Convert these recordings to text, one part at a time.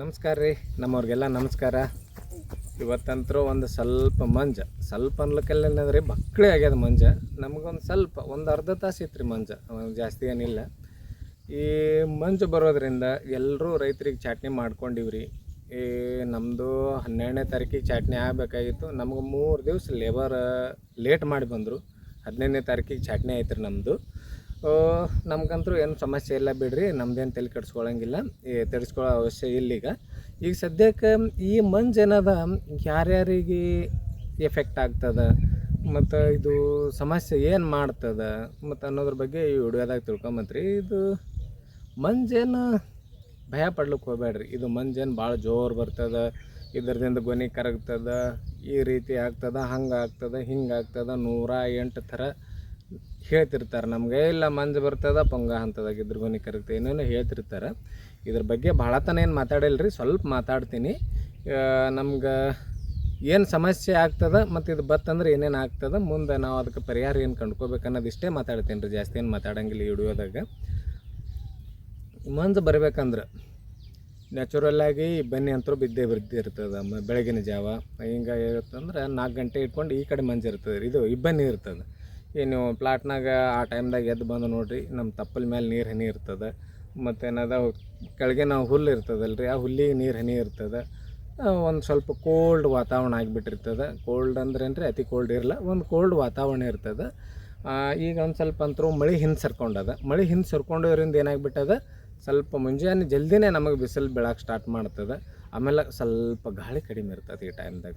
ನಮಸ್ಕಾರ ರೀ, ನಮ್ಮವ್ರಿಗೆಲ್ಲ ನಮಸ್ಕಾರ. ಇವತ್ತಂತರೂ ಒಂದು ಸ್ವಲ್ಪ ಮಂಜ. ಸ್ವಲ್ಪ ಅನ್ಲಿಕ್ಕೆಲ್ಲ ಏನಂದ್ರೆ ಬಕ್ಳೆ ಆಗ್ಯದ ಮಂಜ. ನಮಗೊಂದು ಸ್ವಲ್ಪ, ಒಂದು ಅರ್ಧ ತಾಸು ಇತ್ತು ರೀ ಮಂಜ ಜಾಸ್ತಿ ಏನಿಲ್ಲ. ಈ ಮಂಜು ಬರೋದ್ರಿಂದ ಎಲ್ಲರೂ ರೈತರಿಗೆ ಚಾಟ್ನಿ ಮಾಡ್ಕೊಂಡಿವ್ರಿ. ಈ ನಮ್ಮದು ಹನ್ನೆರಡನೇ ತಾರೀಕಿಗೆ ಚಾಟ್ನಿ ಆಗಬೇಕಾಗಿತ್ತು. ನಮ್ಗೆ ಮೂರು ದಿವಸ ಲೇಬರ್ ಲೇಟ್ ಮಾಡಿ ಬಂದರು. ಹದಿನೈದನೇ ತಾರೀಕಿಗೆ ಚಾಟ್ನಿ ಆಯ್ತು ರೀ ನಮ್ಮದು ನಮ್ಗಂತೂ ಏನು ಸಮಸ್ಯೆ ಇಲ್ಲ ಬಿಡ್ರಿ ನಮ್ದೇನು ತಲೆ ಕೆಡಿಸ್ಕೊಳಂಗಿಲ್ಲ. ಈ ಅವಶ್ಯ ಇಲ್ಲ ಈಗ ಈಗ ಸದ್ಯಕ್ಕೆ ಈ ಮಂಜು ಏನದ ಯಾರ್ಯಾರಿಗೆ ಎಫೆಕ್ಟ್ ಆಗ್ತದ, ಮತ್ತು ಇದು ಸಮಸ್ಯೆ ಏನು ಮಾಡ್ತದೆ ಮತ್ತು ಅನ್ನೋದ್ರ ಬಗ್ಗೆ ಈ ವಿಡಿಯೋದಾಗ ತಿಳ್ಕೊಂಬತ್ರಿ. ಇದು ಮಂಜೇನು, ಭಯ ಪಡ್ಲಿಕ್ಕೆ ಹೋಗ್ಬೇಡ್ರಿ. ಇದು ಮಂಜೇನು ಭಾಳ ಜೋರು ಬರ್ತದೆ, ಇದರದಿಂದ ಗೊನೆ ಕರಗ್ತದೆ, ಈ ರೀತಿ ಆಗ್ತದೆ, ಹಂಗೆ ಆಗ್ತದೆ, ಹಿಂಗೆ ಆಗ್ತದೆ, ನೂರ ಎಂಟು ಥರ ಹೇಳ್ತಿರ್ತಾರೆ. ನಮಗೆ ಇಲ್ಲ, ಮಂಜು ಬರ್ತದ, ಪೊಂಗ ಹಂತದಾಗ ಇದ್ರ ಗೊನಿ ಕರಗ್ತದೆ ಏನೇನೋ ಹೇಳ್ತಿರ್ತಾರೆ. ಇದ್ರ ಬಗ್ಗೆ ಭಾಳ ತನ ಏನು ಮಾತಾಡಿಲ್ಲ ಸ್ವಲ್ಪ ಮಾತಾಡ್ತೀನಿ. ನಮ್ಗೆ ಏನು ಸಮಸ್ಯೆ ಆಗ್ತದೆ ಮತ್ತು ಇದು ಬತ್ತಂದ್ರೆ ಏನೇನು ಆಗ್ತದೆ, ಮುಂದೆ ನಾವು ಅದಕ್ಕೆ ಪರಿಹಾರ ಏನು ಕಂಡ್ಕೋಬೇಕು ಅನ್ನೋದು ಇಷ್ಟೇ ಮಾತಾಡ್ತೀನಿ ರೀ ಜಾಸ್ತಿ ಏನು ಮಾತಾಡಂಗಿಲ್ಲ ಈ ವಿಡಿಯೋದಾಗ. ಮಂಜು ಬರ್ಬೇಕಂದ್ರೆ ನ್ಯಾಚುರಲ್ ಆಗಿ ಬನ್ನಿ ಅಂತರೂ ಬಿದ್ದೇ ಬಿದ್ದಿರ್ತದೆ ಇರ್ತದೆ ಬೆಳಗಿನ ಜಾವ. ಹಿಂಗೆ ಇರುತ್ತಂದ್ರೆ ನಾಲ್ಕು ಗಂಟೆ ಇಟ್ಕೊಂಡು ಈ ಕಡೆ ಮಂಜು ಇರ್ತದೆ ಇದು ಇಬ್ಬನಿ ಇರ್ತದೆ. ನೀವು ಪ್ಲಾಟ್ನಾಗ ಆ ಟೈಮ್ದಾಗ ಎದ್ದು ಬಂದು ನೋಡಿರಿ ನಮ್ಮ ತಪ್ಪಲ ಮೇಲೆ ನೀರು ಹನಿ ಇರ್ತದೆ. ಮತ್ತೇನದ ಕೆಳಗೆ ನಾವು ಹುಲ್ಲು ಇರ್ತದಲ್ಲ ರೀ ಆ ಹುಲ್ಲಿಗೆ ನೀರು ಹನಿ ಇರ್ತದೆ. ಒಂದು ಸ್ವಲ್ಪ ಕೋಲ್ಡ್ ವಾತಾವರಣ ಆಗಿಬಿಟ್ಟಿರ್ತದೆ. ಕೋಲ್ಡ್ ಅಂದ್ರೆ ರೀ ಅತಿ ಕೋಲ್ಡ್ ಇರಲ್ಲ, ಒಂದು ಕೋಲ್ಡ್ ವಾತಾವರಣ ಇರ್ತದೆ. ಈಗ ಒಂದು ಸ್ವಲ್ಪ ಅಂತರೂ ಮಳೆ ಹಿಂದೆ ಸರ್ಕೊಂಡದ. ಮಳೆ ಹಿಂದೆ ಸರ್ಕೊಂಡಿರೋದ್ರಿಂದ ಏನಾಗ್ಬಿಟ್ಟದ, ಸ್ವಲ್ಪ ಮುಂಜಾನೆ ಜಲ್ದಿನೇ ನಮಗೆ ಬಿಸಿಲು ಬೀಳಕ್ಕೆ ಸ್ಟಾರ್ಟ್ ಮಾಡ್ತದೆ. ಆಮೇಲೆ ಸ್ವಲ್ಪ ಗಾಳಿ ಕಡಿಮೆ ಇರ್ತದೆ ಈ ಟೈಮ್ದಾಗ.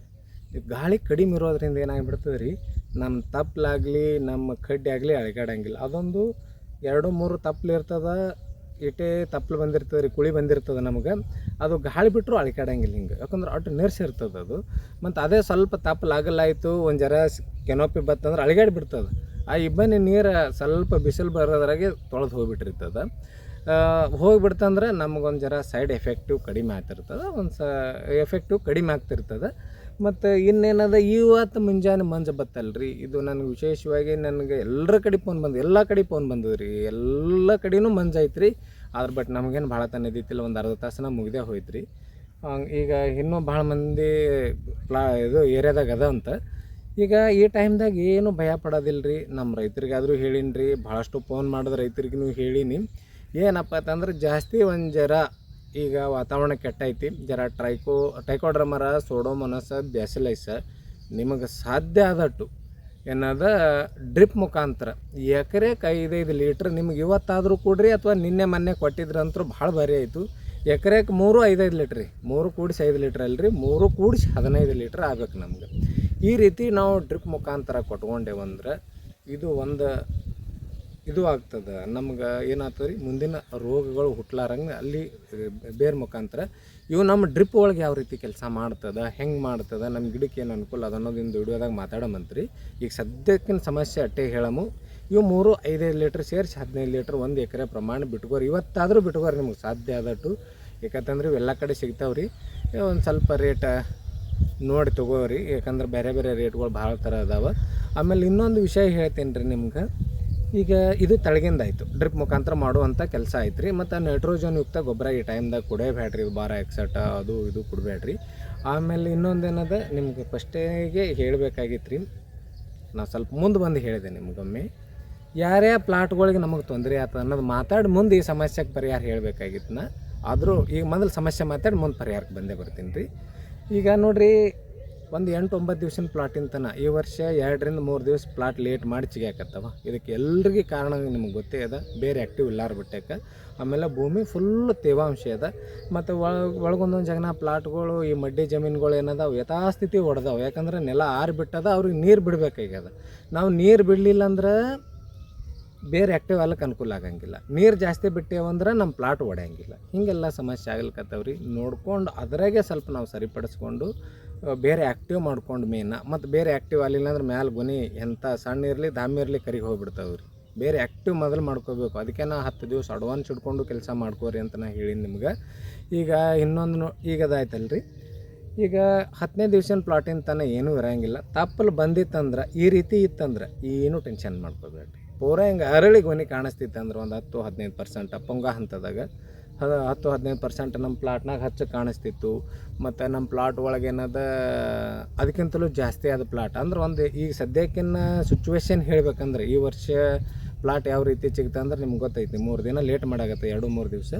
ಗಾಳಿ ಕಡಿಮೆ ಇರೋದ್ರಿಂದ ಏನಾಗ್ಬಿಡ್ತದೆ ರೀ ನಮ್ಮ ತಪ್ಪಲಾಗಲಿ ನಮ್ಮ ಕಡ್ಡಿ ಆಗಲಿ ಅಳಗಾಡಂಗಿಲ್ಲ. ಅದೊಂದು ಎರಡು, ಮೂರು ತಪ್ಪಲು ಇರ್ತದ, ಇಟೇ ತಪ್ಪಲು ಬಂದಿರ್ತದೆ ರೀ, ಕುಳಿ ಬಂದಿರ್ತದೆ ನಮಗೆ. ಅದು ಗಾಳಿ ಬಿಟ್ಟರು ಅಳಿಕಾಡಂಗಿಲ್ಲ ಹಿಂಗೆ. ಯಾಕಂದ್ರೆ ಅಷ್ಟು ನಿರ್ಸಿರ್ತದೆ ಅದು. ಮತ್ತು ಅದೇ ಸ್ವಲ್ಪ ತಪ್ಪಲಾಗಲಾಯಿತು ಒಂದು ಜರ ಕೆನೋಪಿ ಬತ್ತಂದ್ರೆ ಅಳಿಗಾಡಿ ಬಿಡ್ತದೆ. ಆ ಇಬ್ಬನಿ ನೀರು ಸ್ವಲ್ಪ ಬಿಸಿಲು ಬರೋದ್ರಾಗೆ ತೊಳೆದು ಹೋಗಿಬಿಟ್ಟಿರ್ತದೆ. ಹೋಗಿಬಿಡ್ತಂದ್ರೆ ನಮಗೊಂದು ಜರ ಸೈಡ್ ಎಫೆಕ್ಟಿವ್ ಕಡಿಮೆ ಆಗ್ತಿರ್ತದೆ, ಒಂದು ಸ ಎಫೆಕ್ಟಿವ್ ಕಡಿಮೆ ಆಗ್ತಿರ್ತದೆ. ಮತ್ತು ಇನ್ನೇನದ ಇವತ್ತು ಮುಂಜಾನೆ ಮಂಜು ರೀ ಇದು ನನಗೆ ವಿಶೇಷವಾಗಿ ನನಗೆ ಎಲ್ಲರ ಕಡೆ ಫೋನ್ ಬಂದು, ಎಲ್ಲ ಕಡೆ ಫೋನ್ ರೀ ಎಲ್ಲ ಕಡೆನೂ ಮಂಜು ರೀ ಆದ್ರೆ ಬಟ್ ನಮಗೇನು ಭಾಳ ತನ ಇದ್ದಿತ್ತಿಲ್ಲ ಒಂದು ಅರ್ಧ ತಾಸನ ಮುಗಿದೇ ಹೋಯ್ತು ರೀ ಈಗ ಇನ್ನೂ ಭಾಳ ಮಂದಿ ಪ್ಲಾ ಇದು ಏರಿಯಾದಾಗ ಅದ ಅಂತ. ಈಗ ಈ ಟೈಮ್ದಾಗ ಏನು ಭಯ ಪಡೋದಿಲ್ಲ ರೀ ನಮ್ಮ ರೈತರಿಗಾದರೂ ಹೇಳೀನಿ ರೀ ಭಾಳಷ್ಟು ಫೋನ್ ಮಾಡಿದ ರೈತರಿಗೂ ಹೇಳೀನಿ. ಏನಪ್ಪ ಅಂತಂದ್ರೆ ಜಾಸ್ತಿ ಒಂದು ಜರ ಈಗ ವಾತಾವರಣ ಕೆಟ್ಟೈತಿ. ಜರ ಟ್ರೈಕೋ ಟೈಕೋಡ್ರಮರ ಸೋಡೋಮೊನಸ, ಬ್ಯಾಸಿಲೈಸ ನಿಮಗೆ ಸಾಧ್ಯ ಆದಟ್ಟು ಏನದ ಡ್ರಿಪ್ ಮುಖಾಂತರ. ಎಕರೆಗೆ ಐದೈದು ಲೀಟ್ರ್ ನಿಮ್ಗೆ ಇವತ್ತಾದರೂ ಕೊಡ್ರಿ ಅಥವಾ ನಿನ್ನೆ ಮೊನ್ನೆ ಕೊಟ್ಟಿದ್ರಂತೂ ಭಾಳ ಭಾರಿ ಆಯಿತು. ಎಕರೆಗೆ ಮೂರು ಐದೈದು ಲೀಟ್ರ್ ರೀ. ಮೂರು ಕೂಡಿಸಿ ಐದು ಲೀಟ್ರ್ ಅಲ್ರಿ. ಮೂರು ಕೂಡಿಸಿ ಹದಿನೈದು ಲೀಟ್ರ್ ಆಗ್ಬೇಕು ನಮ್ಗೆ. ಈ ರೀತಿ ನಾವು ಡ್ರಿಪ್ ಮುಖಾಂತರ ಕೊಟ್ಕೊಂಡೇವಂದ್ರೆ ಇದು ಒಂದು ಇದು ಆಗ್ತದೆ ನಮ್ಗೆ ಏನಾಗ್ತದೆ ರೀ ಮುಂದಿನ ರೋಗಗಳು ಹುಟ್ಲಾರಂಗೆ ಅಲ್ಲಿ ಬೇರೆ ಮುಖಾಂತರ ಇವು ನಮ್ಮ ಡ್ರಿಪ್ ಒಳಗೆ ಯಾವ ರೀತಿ ಕೆಲಸ ಮಾಡ್ತದೆ, ಹೆಂಗೆ ಮಾಡ್ತದೆ ನಮ್ಮ ಗಿಡಕ್ಕೆ ಏನು ಅನುಕೂಲ ಅದ ಅನ್ನೋದಿಂದ ವಿಡಿಯೋದಾಗ ಮಾತಾಡಮಂತ್ರಿ ಈಗ ಸದ್ಯಕ್ಕಿನ ಸಮಸ್ಯೆ ಅಟ್ಟೆ ಹೇಳಮು. ಇವು ಮೂರು ಐದೈದು ಲೀಟ್ರ್ ಸೇರಿಸಿ ಹದಿನೈದು ಲೀಟ್ರ್ ಒಂದು ಎಕರೆ ಪ್ರಮಾಣ ಬಿಟ್ಕೋರಿ. ಇವತ್ತಾದರೂ ಬಿಟ್ಕೋರಿ ನಿಮ್ಗೆ ಸಾಧ್ಯ ಆದಟ್ಟು. ಯಾಕಂತಂದ್ರೆ ಇವೆಲ್ಲ ಕಡೆ ಸಿಗ್ತಾವ್ರಿ. ಒಂದು ಸ್ವಲ್ಪ ರೇಟ ನೋಡಿ ತೊಗೋರಿ. ಯಾಕಂದ್ರೆ ಬೇರೆ ಬೇರೆ ರೇಟ್ಗಳು ಭಾಳ ಥರ ಅದಾವೆ. ಆಮೇಲೆ ಇನ್ನೊಂದು ವಿಷಯ ಹೇಳ್ತೀನಿ ರೀ ನಿಮ್ಗೆ. ಈಗ ಇದು ತಳಗಿಂದಾಯ್ತು ಡ್ರಿಪ್ ಮುಖಾಂತರ ಮಾಡುವಂಥ ಕೆಲಸ ಐತೆ ರೀ ಮತ್ತು ನೈಟ್ರೋಜನ್ ಯುಕ್ತ ಗೊಬ್ಬರ ಈ ಟೈಮ್ದಾಗ ಕೊಡೇಬೇಡ್ರಿ ಭಾರ ಎಕ್ಸಟ ಅದು ಇದು ಕೊಡಬೇಡ್ರಿ ಆಮೇಲೆ ಇನ್ನೊಂದೇನದ ನಿಮ್ಗೆ ಫಸ್ಟೇಗೆ ಹೇಳಬೇಕಾಗಿತ್ತು ರೀ ನಾವು ಸ್ವಲ್ಪ ಮುಂದೆ ಬಂದು ಹೇಳಿದೆ ನಿಮಗೊಮ್ಮೆ. ಯಾರ್ಯಾ ಪ್ಲಾಟ್ಗಳಿಗೆ ನಮಗೆ ತೊಂದರೆ ಆಯ್ತು ಅನ್ನೋದು ಮಾತಾಡಿ ಮುಂದೆ ಈ ಸಮಸ್ಯೆಗೆ ಪರಿಹಾರ ಹೇಳಬೇಕಾಗಿತ್ತು ನಾ. ಆದರೂ ಈಗ ಮೊದಲು ಸಮಸ್ಯೆ ಮಾತಾಡಿ ಮುಂದೆ ಪರಿಹಾರಕ್ಕೆ ಬಂದೇ ಬರ್ತೀನಿ ರೀ. ಈಗ ನೋಡ್ರಿ ಒಂದು ಎಂಟು ಒಂಬತ್ತು ದಿವ್ಸದ ಪ್ಲಾಟಿನ ತನ ಈ ವರ್ಷ ಎರಡರಿಂದ ಮೂರು ದಿವಸ ಪ್ಲಾಟ್ ಲೇಟ್ ಮಾಡಿ ಚಿಗಾಕತ್ತವ ಇದಕ್ಕೆ ಎಲ್ರಿಗೆ ಕಾರಣ ನಿಮ್ಗೆ ಗೊತ್ತೇ ಅದ, ಬೇರೆ ಆ್ಯಕ್ಟಿವ್ ಇಲ್ಲಾರ ಬಿಟ್ಟಕ್ಕೆ ಆಮೇಲೆ ಭೂಮಿ ಫುಲ್ ತೇವಾಂಶ ಅದ. ಮತ್ತು ಒಳ, ಒಳಗೊಂದೊಂದು ಜಗನ ಪ್ಲಾಟ್ಗಳು ಈ ಮಡ್ಡಿ ಜಮೀನುಗಳು ಏನದಾವ, ಯಥಾಸ್ಥಿತಿ ಹೊಡೆದವು ಯಾಕಂದ್ರೆ ನೆಲ ಆರು ಬಿಟ್ಟದ, ಅವ್ರಿಗೆ ನೀರು ಬಿಡಬೇಕಾಗ್ಯದ. ನಾವು ನೀರು ಬಿಡಲಿಲ್ಲ ಅಂದ್ರೆ ಬೇರೆ ಆ್ಯಕ್ಟಿವ್ ಅಲ್ಲಕ್ಕೆ ಅನುಕೂಲ ಆಗಂಗಿಲ್ಲ. ನೀರು ಜಾಸ್ತಿ ಬಿಟ್ಟೇವಂದ್ರೆ ನಮ್ಮ ಪ್ಲಾಟ್ ಒಡೆಯಂಗಿಲ್ಲ. ಹೀಗೆಲ್ಲ ಸಮಸ್ಯೆ ಆಗ್ಲಿಕ್ಕತ್ತವ್ರಿ ನೋಡ್ಕೊಂಡು ಅದರಾಗೆ ಸ್ವಲ್ಪ ನಾವು ಸರಿಪಡಿಸ್ಕೊಂಡು ಬೇರೆ ಆ್ಯಕ್ಟಿವ್ ಮಾಡ್ಕೊಂಡು ಮೇನ ಮತ್ತು ಬೇರೆ ಆ್ಯಕ್ಟಿವ್ ಆಗಲಿಲ್ಲ ಅಂದ್ರೆ ಮ್ಯಾಲೆ ಗುನಿ ಎಂಥ ಸಣ್ಣ ಇರಲಿ, ದಾಮಿ ಇರಲಿ ಕರಿಗೆ ಹೋಗ್ಬಿಡ್ತಾವೆ ರೀ ಬೇರೆ ಆ್ಯಕ್ಟಿವ್ ಮೊದಲು ಮಾಡ್ಕೋಬೇಕು. ಅದಕ್ಕೆ ನಾ ಹತ್ತು ದಿವಸ ಅಡ್ವಾನ್ಸ್ ಇಟ್ಕೊಂಡು ಕೆಲಸ ಮಾಡ್ಕೋರಿ ಅಂತ ನಾ ಹೇಳೀನಿ ನಿಮ್ಗೆ. ಈಗ ಇನ್ನೊಂದು ನೋ ಈಗ ಅದಾಯ್ತಲ್ಲ ಈಗ ಹತ್ತನೇ ದಿವ್ಸಿನ ಪ್ಲಾಟಿನ ತನಕ ಏನೂ ಇರೋಂಗಿಲ್ಲ. ತಪ್ಪಲು ಬಂದಿತ್ತಂದ್ರೆ, ಈ ರೀತಿ ಇತ್ತಂದ್ರೆ ಏನೂ ಟೆನ್ಷನ್ ಮಾಡ್ಕೋಬೇಡ್ರಿ. ಪೂರ ಹಿಂಗೆ ಅರಳಿ ಗುನಿ ಕಾಣಿಸ್ತಿತ್ತು ಅಂದ್ರೆ ಒಂದು ಹತ್ತು, ಹದಿನೈದು ಪರ್ಸೆಂಟ್ ಪೊಂಗ ಹಂತದಾಗ. ಹತ್ತು ಹದಿನೈದು ಪರ್ಸೆಂಟ್ ನಮ್ಮ ಪ್ಲಾಟ್ನಾಗ ಹಚ್ಚ ಕಾಣಿಸ್ತಿತ್ತು. ಮತ್ತು ನಮ್ಮ ಪ್ಲಾಟ್ ಒಳಗೇನದ ಅದಕ್ಕಿಂತಲೂ ಜಾಸ್ತಿ ಆದ ಪ್ಲಾಟ್ ಅಂದ್ರೆ ಒಂದು ಈಗ ಸದ್ಯಕ್ಕಿನ್ನ ಸಿಚುವೇಶನ್ ಹೇಳ್ಬೇಕಂದ್ರೆ ಈ ವರ್ಷ ಪ್ಲಾಟ್ ಯಾವ ರೀತಿ ಸಿಗುತ್ತೆ ಅಂದ್ರೆ ನಿಮ್ಗೆ ಗೊತ್ತೈತಿ, ಮೂರು ದಿನ ಲೇಟ್ ಮಾಡಾಗತ್ತೆ, ಎರಡು ಮೂರು ದಿವಸ.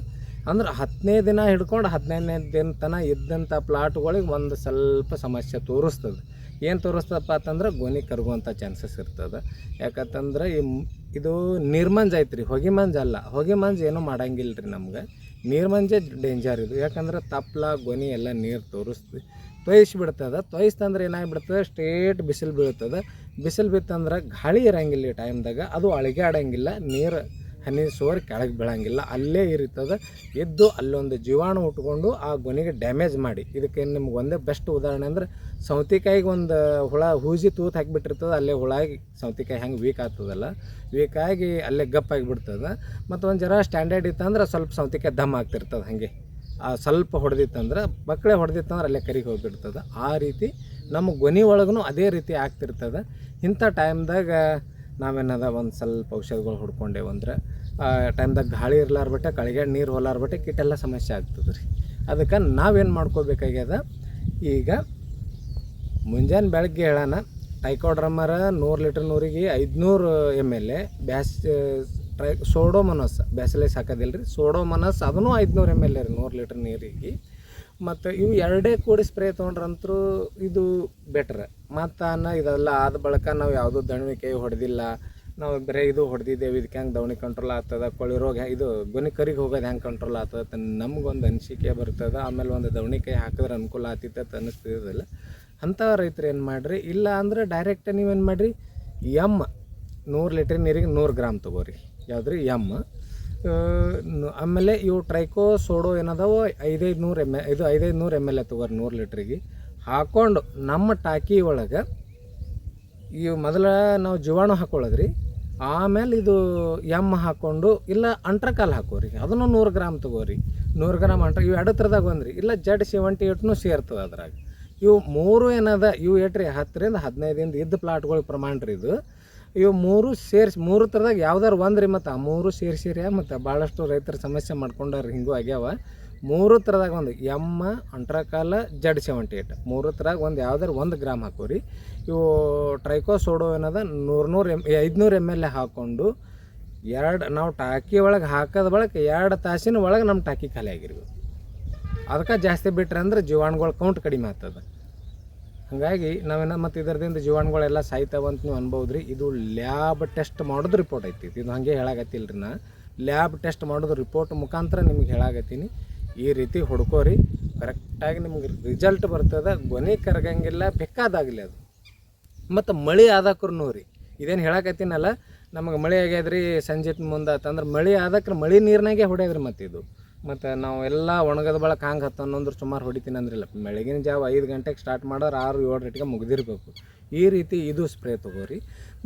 ಅಂದ್ರೆ ಹತ್ತನೇ ದಿನ ಹಿಡ್ಕೊಂಡು ಹದಿನೈದನೇ ದಿನ ತನಕ ಇದ್ದಂಥ ಪ್ಲಾಟ್ಗಳಿಗೆ ಒಂದು ಸ್ವಲ್ಪ ಸಮಸ್ಯೆ ತೋರಿಸ್ತದೆ. ಏನು ತೋರಿಸ್ತದಪ್ಪ ಅಂತಂದ್ರೆ ಗೋನಿ ಕರಗುವಂಥ ಚಾನ್ಸಸ್ ಇರ್ತದೆ. ಯಾಕಂತಂದ್ರೆ ಈ ಇದು ನೀರ್ಮಂಜ್ ಐತ್ರಿ, ಹೊಗೆ ಮಂಜ್ ಅಲ್ಲ. ಹೊಗೆ ಮಂಜ್ ಏನೂ ಮಾಡಂಗಿಲ್ಲ ರೀ ನಮ್ಗೆ ನೀರ್ಮಂಜೆ ಡೇಂಜರ್ ಇದು. ಯಾಕಂದ್ರೆ ತಪ್ಪಲ ಗೊನಿ ಎಲ್ಲ ನೀರು ತೋರಿಸ್ತಿ ಅಂದ್ರೆ ತೊಯ್ಸ್ತಂದ್ರೆ ಏನಾಗ್ಬಿಡ್ತದೆ? ಸ್ಟ್ರೇಟ್ ಬಿಸಿಲು ಬೀಳ್ತದೆ. ಬಿಸಿಲು ಬಿತ್ತಂದ್ರೆ ಗಾಳಿ ಇರಂಗಿಲ್ಲ ಈ ಟೈಮ್ದಾಗ ಅದು ಅಳಗಾಡಂಗಿಲ್ಲ ನೀರು ಹನಿ ಸೋರಿ ಕೆಳಗೆ ಬೀಳಂಗಿಲ್ಲ. ಅಲ್ಲೇ ಇರ್ತದೆ. ಎದ್ದು ಅಲ್ಲೊಂದು ಜೀವಾಣು ಉಟ್ಕೊಂಡು ಆ ಗೊನೆಗೆ ಡ್ಯಾಮೇಜ್ ಮಾಡಿ. ಇದಕ್ಕೆ ನಿಮ್ಗೆ ಒಂದೇ ಬೆಸ್ಟ್ ಉದಾಹರಣೆ ಅಂದ್ರೆ ಸೌತೆಕಾಯಿಗೆ ಒಂದು ಹುಳ ಹೂಜಿ ತೂತು ಹಾಕಿಬಿಟ್ಟಿರ್ತದೆ, ಅಲ್ಲೇ ಹುಳ ಸೌತೆಕಾಯಿ ಸೌತಿಕಾಯಿ ಹೆಂಗೆ ವೀಕ್ ಆಗ್ತದಲ್ಲ. ವೀಕ್ ಆಗಿ ಅಲ್ಲೇ ಗಪ್ಪಾಗಿ ಬಿಡ್ತದೆ ಮತ್ತು ಒಂದು ಜರ ಸ್ಟ್ಯಾಂಡರ್ಡ್ ಇತ್ತಂದ್ರೆ ಸ್ವಲ್ಪ ಸೌತೆಕಾಯಿ ದಮ್ ಆಗ್ತಿರ್ತದೆ ಹಾಗೆ. ಆ ಸ್ವಲ್ಪ ಹೊಡೆದಿತ್ತಂದ್ರೆ ಮಕ್ಕಳೇ ಹೊಡೆದಿತ್ತಂದ್ರೆ ಅಲ್ಲೇ ಕರಿಗೆ ಹೋಗ್ಬಿಡ್ತದೆ. ಆ ರೀತಿ ನಮ್ಮ ಗೊನೆ ಒಳಗೂ ಅದೇ ರೀತಿ ಆಗ್ತಿರ್ತದೆ. ಇಂಥ ಟೈಮ್ದಾಗ ನಾವೇನದ ಒಂದು ಸ್ವಲ್ಪ ಔಷಧಗಳು ಹೊಡ್ಕೊಂಡೇವು ಅಂದ್ರೆ ಆ ಟೈಮ್ದಾಗ ಗಾಳಿ ಇರ್ಲಾರ್ಬಿಟ್ಟೆ ಕಳಿಗೆ ನೀರು ಹೊಲಾರ್ಬಿಟ್ಟೆ ಕಿಟ್ಟೆಲ್ಲ ಸಮಸ್ಯೆ ಆಗ್ತದೆ ರೀ. ಅದಕ್ಕೆ ನಾವೇನು ಮಾಡ್ಕೋಬೇಕಾಗ್ಯದ, ಈಗ ಮುಂಜಾನೆ ಬೆಳಗ್ಗೆ ಹೇಳೋಣ ಟೈಕೋಡ್ರಮ್ಮರ ನೂರು ಲೀಟ್ರ್ ನೂರಿಗೆ ಐದುನೂರು ಎಂ ಎಲ್ ಎ ಬ್ಯಾಸ್, ಟ್ರೈ, ಸೋಡೋಮನಸ್, ಬ್ಯಾಸಲೇಸ್ ಹಾಕೋದಿಲ್ಲ ರೀ ಸೋಡೋಮನಸ್ ಅದನ್ನು ಐದುನೂರು ಎಂ ಎಲ್ ರೀ, ನೂರು ಲೀಟ್ರ್ ನೀರಿಗೆ. ಮತ್ತು ಇವು ಎರಡೇ ಕೂಡಿ ಸ್ಪ್ರೇ ತೊಗೊಂಡ್ರಂತರೂ ಇದು ಬೆಟ್ರ್ ಮತ್ತು ಅನ್ನ ಇದೆಲ್ಲ ಆದ ಬಳಿಕ ನಾವು ಯಾವುದೂ ದಣಿವಿಕೆ ಹೊಡೆದಿಲ್ಲ. ನಾವು ಬರೀ ಇದು ಹೊಡೆದಿದ್ದೇವೆ ಇದಕ್ಕೆ ಹೆಂಗೆ ದವಣಿ ಕಂಟ್ರೋಲ್ ಆಗ್ತದೆ? ಕೊಳಿ ರೋಗ ಇದು ಗುಣಿಕರಿಗೆ ಕರಿಗೆ ಹೋಗೋದು ಹೆಂಗೆ ಕಂಟ್ರೋಲ್ ಆಗ್ತದೆ ನಮಗೊಂದು ಅನಿಸಿಕೆ ಬರ್ತದೆ. ಆಮೇಲೆ ಒಂದು ದವಣಿಕಾಯಿ ಹಾಕಿದ್ರೆ ಅನುಕೂಲ ಆಗ್ತಿತ್ತು ಅಂತ ಅನ್ನಿಸ್ತಿರೋದಿಲ್ಲ ಅಂಥ ರೈತರು ಏನು ಮಾಡಿರಿ? ಇಲ್ಲ ಅಂದ್ರೆ ಡೈರೆಕ್ಟ್ ನೀವೇನು ಮಾಡಿರಿ? ಎಂ ನೂರು ಲೀಟ್ರ್ ನೀರಿಗೆ ನೂರು ಗ್ರಾಮ್ ತೊಗೋರಿ. ಯಾವುದ್ರಿ? ಎಂ. ಆಮೇಲೆ ಇವು ಟ್ರೈಕೋ ಸೋಡೋ ಏನದಾವೋ ಐದೈದು ನೂರು ಎಂ ಎ ಇದು ಐದೈದು ನೂರು ಎಂ ಎಲ್ ಎ ತೊಗೋರಿ ನೂರು ಲೀಟ್ರಿಗೆ ಹಾಕ್ಕೊಂಡು ನಮ್ಮ ಟಾಕಿ ಒಳಗೆ ಇವು ಮೊದಲ ನಾವು ಜೀವಾಣು ಹಾಕೊಳ್ಳೋದ್ರಿ. ಆಮೇಲೆ ಇದು ಎಂ ಹಾಕ್ಕೊಂಡು ಇಲ್ಲ ಅಂಟ್ರಕಾಲ್ ಹಾಕೋರಿ. ಅದನ್ನು ನೂರು ಗ್ರಾಮ್ ತಗೋರಿ. ನೂರು ಗ್ರಾಮ್ ಅಂಟ್ರ ಇವು ಎರಡು ಥರದಾಗ ಬಂದ್ರಿ. ಇಲ್ಲ ಜಡ್ ಸೆವೆಂಟಿ ಏಟ್ನು ಸೇರ್ತದೆ ಅದ್ರಾಗ. ಇವು ಮೂರು ಏನದ? ಇವು ಏಟ್ರಿ, ಹತ್ತರಿಂದ ಹದಿನೈದಿಂದ ಇದ್ದ ಪ್ಲಾಟ್ಗಳ ಪ್ರಮಾಣ ರೀ ಇದು. ಇವು ಮೂರು ಸೇರಿಸಿ ಮೂರು ಥರದಾಗ ಯಾವ್ದಾರು ಒಂದು ರೀ ಮತ್ತು ಆ ಮೂರು ಸೇರಿಸಿರಿ ಮತ್ತು ಭಾಳಷ್ಟು ರೈತರ ಸಮಸ್ಯೆ ಮಾಡ್ಕೊಂಡಾರ ಹಿಂಗೂ ಆಗ್ಯಾವ. ಮೂರು ಥರದಾಗ ಒಂದು ಎಮ್ಮ, ಅಂಟ್ರಕಾಲ, ಜಡ್ ಸೆವೆಂಟಿ ಏಟ್ ಮೂರು ಥರಾಗ ಒಂದು ಯಾವ್ದಾರು ಒಂದು ಗ್ರಾಮ್ ಹಾಕೋರಿ. ಇವು ಟ್ರೈಕೋ ಸೋಡೋ ಏನದ? ನೂರು ನೂರು ಎಂ, ಐದುನೂರು ಎಂ ಎಲ್ ಎ ಹಾಕ್ಕೊಂಡು ಎರಡು, ನಾವು ಟಾಕಿ ಒಳಗೆ ಹಾಕೋದ ಬಳಕೆ ಎರಡು ತಾಸಿನ ಒಳಗೆ ನಮ್ಮ ಟಾಕಿ ಖಾಲಿ ಆಗಿರ್ಬೇಕು ಅದಕ್ಕೆ ಜಾಸ್ತಿ ಬಿಟ್ರೆ ಅಂದ್ರೆ ಜೀವಾಣುಗಳ ಕೌಂಟ್ ಕಡಿಮೆ ಆಗ್ತದೆ. ಹಾಗಾಗಿ ನಾವೇನ ಮತ್ತು ಇದರದಿಂದ ಜೀವಾಣುಗಳೆಲ್ಲ ಸಾಯ್ತಾವ ಅಂತ ನೀವು ಅನ್ಬೋದು ರೀ ಇದು ಲ್ಯಾಬ್ ಟೆಸ್ಟ್ ಮಾಡೋದು ರಿಪೋರ್ಟ್ ಐತಿ. ಇದು ಹಾಗೆ ಹೇಳಾಗತ್ತಿಲ್ಲ ರೀ ನಾ. ಲ್ಯಾಬ್ ಟೆಸ್ಟ್ ಮಾಡೋದು ರಿಪೋರ್ಟ್ ಮುಖಾಂತರ ನಿಮಗೆ ಹೇಳಾಕತ್ತೀನಿ. ಈ ರೀತಿ ಹುಡ್ಕೋರಿ. ಕರೆಕ್ಟಾಗಿ ನಿಮ್ಗೆ ರಿಸಲ್ಟ್ ಬರ್ತದೆ ಗೊನೆ ಕರಗಂಗಿಲ್ಲ ಬೆಕ್ಕಾದಾಗಲಿ ಅದು. ಮತ್ತು ಮಳೆ ಆದಕ್ರು ರೀ ಇದೇನು ಹೇಳಕತ್ತೀನಲ್ಲ, ನಮಗೆ ಮಳೆ ಆಗ್ಯಾದ್ರಿ, ಸಂಜೆ ಮುಂದೆ ಆತಂದ್ರೆ ಮಳೆ ಆದಕ್ರೆ ಮಳೆ ನೀರಿನಾಗೆ ಹೊಡ್ಯದ್ರಿ ಮತ್ತು ಇದು. ಮತ್ತು ನಾವು ಎಲ್ಲ ಒಣಗದ ಬಳಕ ಹಂಗೆ ಹತ್ತೊಂದ್ರೆ ಸುಮಾರು ಹೊಡಿತೀನಿ ಅಂದ್ರಿಲ್ಲ. ಬೆಳಗಿನ ಜಾವ ಐದು ಗಂಟೆಗೆ ಸ್ಟಾರ್ಟ್ ಮಾಡೋರು ಆರು ಏಳು ರೇಟಿಗೆ ಮುಗಿದಿರಬೇಕು. ಈ ರೀತಿ ಇದು ಸ್ಪ್ರೇ ತೊಗೋರಿ.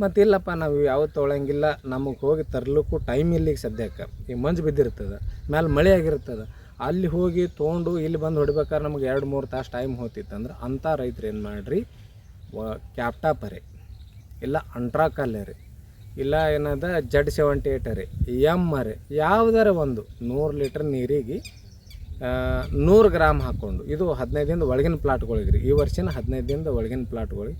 ಮತ್ತು ಇಲ್ಲಪ್ಪ, ನಾವು ಯಾವ ತೊಗೊಳಂಗಿಲ್ಲ ನಮಗೆ ಹೋಗಿ ತರ್ಲಿಕ್ಕೂ ಟೈಮ್ ಇಲ್ಲಿಗೆ ಸದ್ಯಕ್ಕೆ. ಈ ಮಂಜು ಬಿದ್ದಿರ್ತದೆ, ಮ್ಯಾಲೆ ಮಳೆ ಆಗಿರ್ತದೆ. ಅಲ್ಲಿ ಹೋಗಿ ತೊಗೊಂಡು ಇಲ್ಲಿ ಬಂದು ಹೊಡಿಬೇಕಾದ್ರೆ ನಮ್ಗೆ ಎರಡು ಮೂರು ತಾಸು ಟೈಮ್ ಹೋಗ್ತಿತ್ತಂದ್ರೆ ಅಂಥ ರೈತರು ಏನು ಮಾಡಿರಿ? ವ ಕ್ಯಾಪ್ಟಾಪರೆ ಇಲ್ಲ ಅಂಟ್ರಾ ಕಲ್ಲರಿ. ಇಲ್ಲ ಏನದ, ಜಡ್ ಸೆವೆಂಟಿ ಏಟ್ ರೀ. ಎಂ ಅರೆ ಯಾವುದಾರ ಒಂದು ನೂರು ಲೀಟ್ರ್ ನೀರಿಗೆ ನೂರು ಗ್ರಾಮ್ ಹಾಕ್ಕೊಂಡು, ಇದು ಹದಿನೈದಿಂದ ದಿನದ ಒಳಗಿನ ಪ್ಲಾಟ್ಗಳಿಗೆ ರೀ ಈ ವರ್ಷನ ಹದಿನೈದಿಂದ ದಿನದ ಒಳಗಿನ ಪ್ಲಾಟ್ಗಳಿಗೆ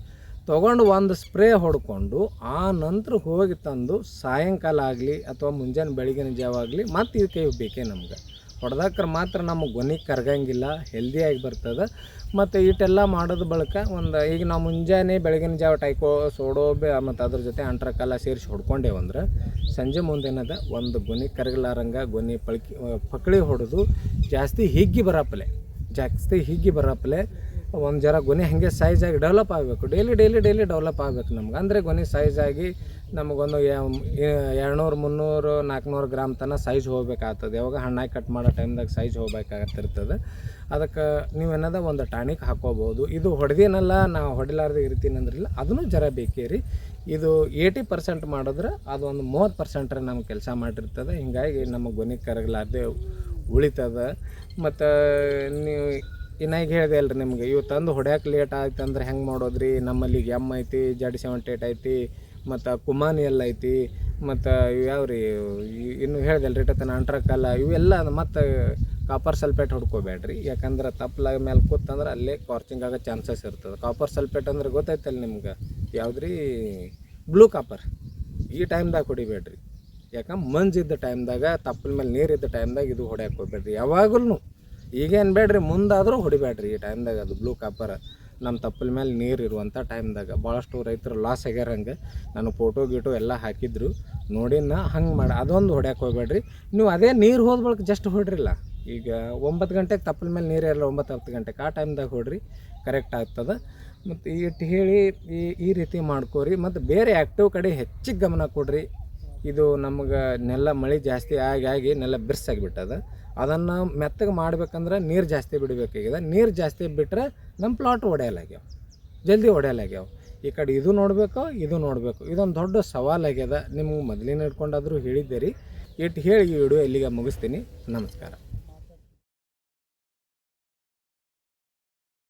ತೊಗೊಂಡು ಒಂದು ಸ್ಪ್ರೇ ಹೊಡ್ಕೊಂಡು, ಆ ನಂತರ ಹೋಗಿ ತಂದು ಸಾಯಂಕಾಲ ಆಗಲಿ ಅಥವಾ ಮುಂಜಾನೆ ಬೆಳಗಿನ ಜಾವ ಆಗಲಿ ಮತ್ತು ಇದಕ್ಕೆ ಬೇಕೇ ನಮ್ಗೆ. ಹೊಡೆದಾಕ್ರೆ ಮಾತ್ರ ನಮ್ಮ ಗೊನಿ ಕರಗಂಗಿಲ್ಲ ಹೆಲ್ದಿಯಾಗಿ ಬರ್ತದೆ. ಮತ್ತು ಇಷ್ಟೆಲ್ಲ ಮಾಡೋದು ಬಳಿಕ ಒಂದು ಈಗ ನಾವು ಮುಂಜಾನೆ ಬೆಳಗಿನ ಜಾವ ಟೈಕೋ ಸೋಡೋ ಬೆ ಮತ್ತು ಅದ್ರ ಜೊತೆ ಅಂಟ್ರಕಾಲ ಸೇರಿಸಿ ಹೊಡ್ಕೊಂಡೇವಂದ್ರೆ ಸಂಜೆ ಮುಂದೆ ಏನದ ಒಂದು ಗೊನಿ ಕರಗಲಾರಂಗ ಗೊನಿ ಪಳ್ಕಿ ಪಕಳಿ ಹೊಡೆದು ಜಾಸ್ತಿ ಹಿಗ್ಗಿ ಬರಪ್ಪಲೆ. ಜಾಸ್ತಿ ಹಿಗ್ಗಿ ಬರಪ್ಪಲೆ. ಒಂದು ಜರ ಗೊನೆ ಹಾಗೆ ಸೈಜಾಗಿ ಡೆವಲಪ್ ಆಗಬೇಕು. ಡೈಲಿ ಡೈಲಿ ಡೈಲಿ ಡೆವಲಪ್ ಆಗಬೇಕು ನಮ್ಗೆ. ಅಂದರೆ ಗೊನೆ ಸೈಜಾಗಿ ನಮಗೊಂದು ಎರಡುನೂರು, ಮುನ್ನೂರು ನಾಲ್ಕುನೂರು ಗ್ರಾಮ್ ತನಕ ಸೈಜ್ ಹೋಗ್ಬೇಕಾಗ್ತದೆ. ಯಾವಾಗ ಹಣ್ಣಾಗಿ ಕಟ್ ಮಾಡೋ ಟೈಮ್ದಾಗ ಸೈಜ್ ಹೋಗ್ಬೇಕಾಗತ್ತಿರ್ತದೆ ಅದಕ್ಕೆ ನೀವೇನದ ಒಂದು ಟಾನಿಕ್ ಹಾಕೋಬೋದು. ಇದು ಹೊಡೆದೇನಲ್ಲ, ನಾವು ಹೊಡಿಲಾರ್ದೆ ಇರ್ತೀನಿ ಅಂದ್ರಿಲ್ಲ, ಅದನ್ನು ಜರ ಬೇಕೇ ರೀ ಇದು ಏಯ್ಟಿ ಪರ್ಸೆಂಟ್ ಮಾಡಿದ್ರೆ ಅದೊಂದು ಮೂವತ್ತು ಪರ್ಸೆಂಟ್ರೆ ನಮ್ಗೆ ಕೆಲಸ ಮಾಡಿರ್ತದೆ. ಹೀಗಾಗಿ ನಮ್ಮ ಗೊನೆ ಕರಗಲಾರ್ದೆ ಉಳಿತದ. ಮತ್ತು, ನೀವು ಇನ್ನಾಗಿ ಹೇಳಿದೆ ಅಲ್ರಿ ನಿಮ್ಗೆ, ಇವು ತಂದು ಹೊಡ್ಯಾಕೆ ಲೇಟ್ ಆಯ್ತು ಅಂದ್ರೆ ಹೆಂಗೆ ಮಾಡೋದ್ರಿ? ನಮ್ಮಲ್ಲಿ ಎಂ ಐತಿ ಜಡ್ ಸೆವೆಂಟಿ ಏಟ್ ಐತಿ. ಮತ್ತು ಕುಮಾನಿ ಎಲ್ಲ ಐತಿ, ಮತ್ತು ಯಾವ ರೀ ಇನ್ನು ಹೇಳ್ದಲ್ಲ ರೀ ತನ ಅಂಟ್ರಕಲ್ಲ ಇವೆಲ್ಲ ಮತ್ತು ಕಾಪರ್ ಸಲ್ಫೇಟ್ ಹೊಡ್ಕೋಬೇಡ್ರಿ. ಯಾಕಂದ್ರೆ ತಪ್ಪಲಾಗ ಮೇಲೆ ಕೂತಂದ್ರೆ ಅಲ್ಲೇ ಕಾರ್ಚಿಂಗ್ ಆಗೋ ಚಾನ್ಸಸ್ ಇರ್ತದೆ. ಕಾಪರ್ ಸಲ್ಫೇಟ್ ಅಂದ್ರೆ ಗೊತ್ತೈತಲ್ಲ ನಿಮ್ಗೆ? ಯಾವುದ್ರಿ ಬ್ಲೂ ಕಾಪರ್ ಈ ಟೈಮ್ದಾಗ ಹೊಡಿಬೇಡ್ರಿ ಯಾಕಂದ್ರೆ ಮಂಜಿದ್ದ ಟೈಮ್ದಾಗ ತಪ್ಪಲ ಮೇಲೆ ನೀರಿದ್ದ ಟೈಮ್ದಾಗ ಇದು ಹೊಡ್ಯಾಕೆ ಹೋಗ್ಬೇಡ್ರಿ. ಯಾವಾಗಲೂ ಈಗೇನು ಬೇಡ್ರಿ, ಮುಂದಾದರೂ ಹೊಡಿಬೇಡ್ರಿ ಈ ಟೈಮ್ದಾಗ ಅದು ಬ್ಲೂ ಕಾಪರ್ ನಮ್ಮ ತಪ್ಪಲ ಮೇಲೆ ನೀರು ಇರುವಂಥ ಟೈಮ್ದಾಗ ಭಾಳಷ್ಟು ರೈತರು ಲಾಸ್ ಆಗ್ಯಾರ ಹಂಗೆ ನಾನು ಫೋಟೋ ಗೀಟೋ ಎಲ್ಲ ಹಾಕಿದ್ರು. ನೋಡಿ ನಾ ಹಂಗೆ ಮಾಡಿ, ಅದೊಂದು ಹೊಡ್ಯಾಕೆ ಹೋಗ್ಬೇಡ್ರಿ. ನೀವು ಅದೇ ನೀರು ಹೋದ ಬಳಿಕ ಜಸ್ಟ್ ಹೊಡ್ರಿಲ್ಲ. ಈಗ ಒಂಬತ್ತು ಗಂಟೆಗೆ ತಪ್ಪಲ ಮೇಲೆ ನೀರು ಇರಲ್ಲ ಒಂಬತ್ತು ಹತ್ತು ಗಂಟೆಗೆ. ಆ ಟೈಮ್ದಾಗ ಹೊಡ್ರಿ ಕರೆಕ್ಟ್ ಆಗ್ತದೆ. ಮತ್ತು ಇಟ್ಟು ಹೇಳಿ ಈ ಈ ರೀತಿ ಮಾಡ್ಕೋರಿ. ಮತ್ತು ಬೇರೆ ಆ್ಯಕ್ಟಿವ್ ಕಡೆ ಹೆಚ್ಚಿಗೆ ಗಮನ ಕೊಡ್ರಿ. ಇದು ನಮಗೆ ನೆಲ ಮಳೆ ಜಾಸ್ತಿ ಆಗಿ ಆಗಿ ನೆಲ ಬಿರ್ಸಾಗಿಬಿಟ್ಟದ ಅದನ್ನು ಮೆತ್ತಗೆ ಮಾಡ್ಬೇಕಂದ್ರೆ ನೀರು ಜಾಸ್ತಿ ಬಿಡಬೇಕಾಗಿದೆ ನೀರು ಜಾಸ್ತಿ ಬಿಟ್ಟರೆ ನಮ್ಮ ಪ್ಲಾಟ್ ಒಡೆಯಲಾಗ್ಯಾವ. ಜಲ್ದಿ ಒಡೆಯಲಾಗ್ಯಾವ. ಈ ಕಡೆ ಇದು ನೋಡಬೇಕು ಇದು ನೋಡಬೇಕು. ಇದೊಂದು ದೊಡ್ಡ ಸವಾಲಾಗ್ಯದ ನಿಮ್ಗೆ ಮೊದಲಿನ ಹಿಡ್ಕೊಂಡಾದರೂ ಹೇಳಿದ್ದೆ ರೀ ಇಟ್ಟು ಹೇಳಿ ಈ ವಿಡಿಯೋ ಇಲ್ಲಿಗೆ ಮುಗಿಸ್ತೀನಿ. ನಮಸ್ಕಾರ.